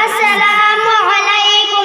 আসসালামু আলাইকুম।